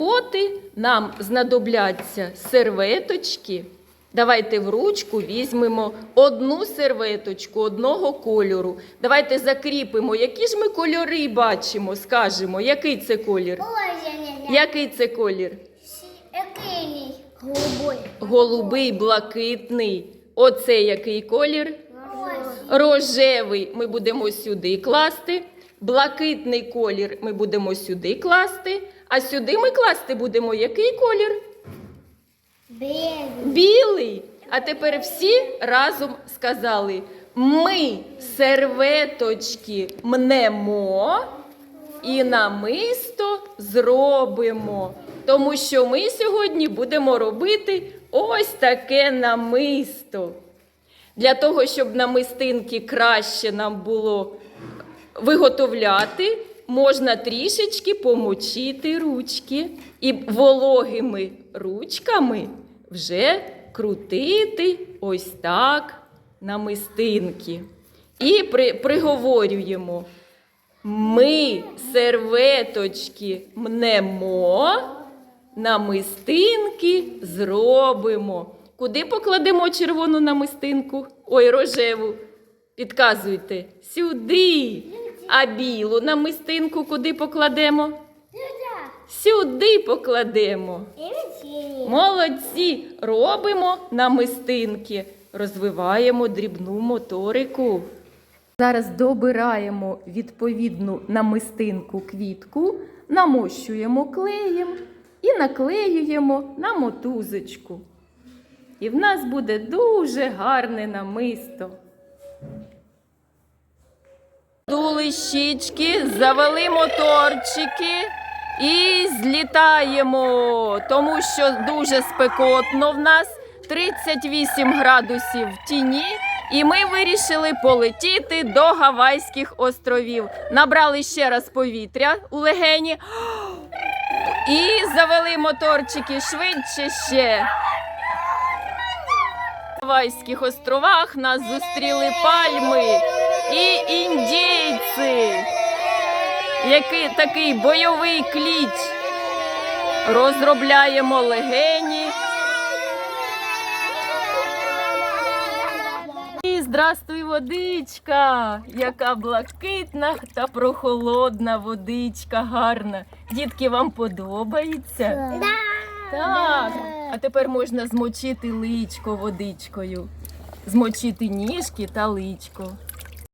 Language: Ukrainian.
роботи нам знадобляться серветочки. Давайте в ручку візьмемо одну серветочку одного кольору. Давайте закріпимо, які ж ми кольори бачимо, скажемо, який це колір? Який це колір? Який? Голубой. Голубий, блакитний. Оце який колір? Рожевий ми будемо сюди класти. Блакитний колір ми будемо сюди класти. А сюди ми класти будемо який колір? Белый. Білий. А тепер всі разом сказали: ми серветочки мнемо і намисто зробимо. Тому що ми сьогодні будемо робити ось таке намисто. Для того, щоб намистинки краще нам було виготовляти, можна трішечки помочити ручки і вологими ручками вже крутити ось так намистинки. І при, приговорюємо. Ми серветочки мнемо, намистинки зробимо. Куди покладемо червону намистинку? Ой, рожеву. Підказуйте. Сюди. А білу намистинку куди покладемо? Сюди покладемо. Молодці! Робимо намистинки, розвиваємо дрібну моторику. Зараз добираємо відповідну намистинку квітку, намощуємо клеєм і наклеюємо на мотузочку. І в нас буде дуже гарне намисто. Дули щічки, завели моторчики і злітаємо, тому що дуже спекотно в нас 38 градусів в тіні. І ми вирішили полетіти до Гавайських островів. Набрали ще раз повітря у легені і завели моторчики швидше ще. На Гавайських островах нас зустріли пальми і індійці. Який такий бойовий кліч. Розробляємо легені. І здравствуй, водичка! Яка блакитна та прохолодна водичка гарна. Дітки, вам подобається? Так. А тепер можна змочити личко водичкою. Змочити ніжки та личко.